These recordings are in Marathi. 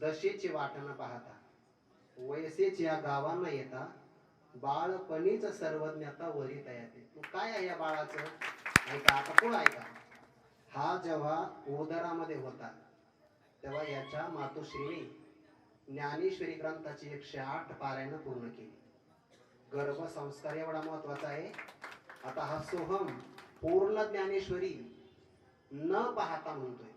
दशेची वाटणं पाहता वयसेच या गावांना येता बाळपणीच सर्वज्ञता वरीत येते. मग काय आहे या बाळाचं? ऐका आता पुढं ऐका? हा जेव्हा उदरामध्ये होता तेव्हा याच्या मातोश्रीने ज्ञानेश्वरी ग्रंथाची एकशे आठ पारायण पूर्ण केली. गर्भसंस्कार एवढा महत्त्वाचा आहे. आता हा सोहम पूर्ण ज्ञानेश्वरी न पाहता म्हणतोय.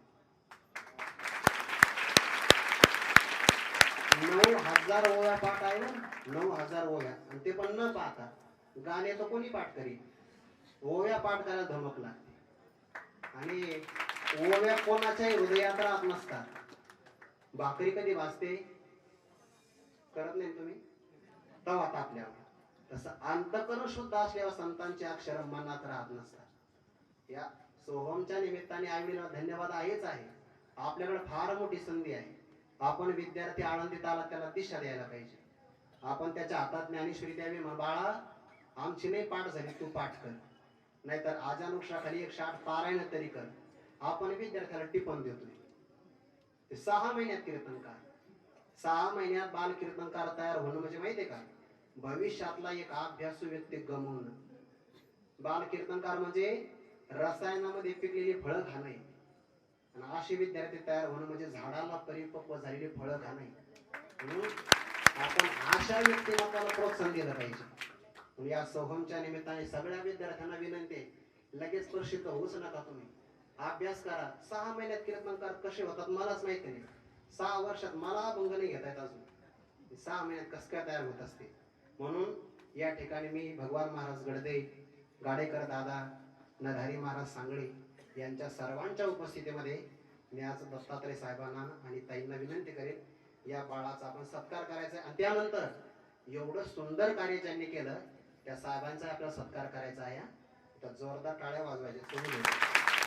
नऊ हजार ओव्या पाठ आहे ना? नऊ हजार ओव्या आणि ते पण न पाहता गाणे तर कोणी पाठ करीत ओव्या पाठ करायला धमक लागते. आणि ओव्या कोणाच्याही हृदयात राहत नसतात. भाकरी कधी भाजते? करत नाही तुम्ही? तवा तापल्यावर तसं अंतकरण शुद्ध असल्यावर संतांचे अक्षर मनात राहत नसतात. या सोहमच्या निमित्ताने आईला धन्यवाद आहेच आहे. आपल्याकडे फार मोठी संधी आहे. आपण विद्यार्थी आनंदीत आला त्याला दिशा द्यायला पाहिजे. आपण त्याच्या हातात ज्ञानेश्वरी द्यावी मग बाळा आमची नाही पाठ झाली तू पाठ कर. नाहीतर आजानुक्षाखाली एक शाठ पारायण तरी कर. आपण विद्यार्थ्याला टिपण देतोय. ते सहा महिन्यात कीर्तनकार. सहा महिन्यात बाल कीर्तनकार तयार होणं म्हणजे माहितीये का? भविष्यातला एक अभ्यासू व्यक्ती गमवणं. बाल कीर्तनकार म्हणजे रसायनामध्ये पिकलेली फळं खाणं. आणि असे विद्यार्थी तयार होणं म्हणजे झाडाला परिपक्व झालेली फळं खाणं म्हणून आपण अशा व्यक्तिमत्वाला प्रोत्साहन दिलं पाहिजे. या सोहमच्या निमित्ताने सगळ्या विद्यार्थ्यांना विनंती आहे लगेच प्रसिद्ध होऊच नका तुम्ही. अभ्यास करा. सहा महिन्यात कीर्तनकार कसे होतात मलाच माहिती नाही. सहा वर्षात मला अभंग नाही घेता येत अजून. सहा महिन्यात कस काय तयार होत असते? म्हणून या ठिकाणी मी भगवान महाराज गडदे गाडेकर दादा नधारी महाराज सांगळे यांच्या सर्वांच्या उपस्थितीमध्ये मी आज दत्तात्रय साहेबांना आणि ताईंना विनंती करेन या बाळाचा आपण सत्कार करायचा आहे. आणि त्यानंतर एवढं सुंदर कार्य ज्यांनी केलं त्या साहेबांचा आपल्याला सत्कार करायचा आहे. तर जोरदार टाळ्या वाजवायच्या. तुम्ही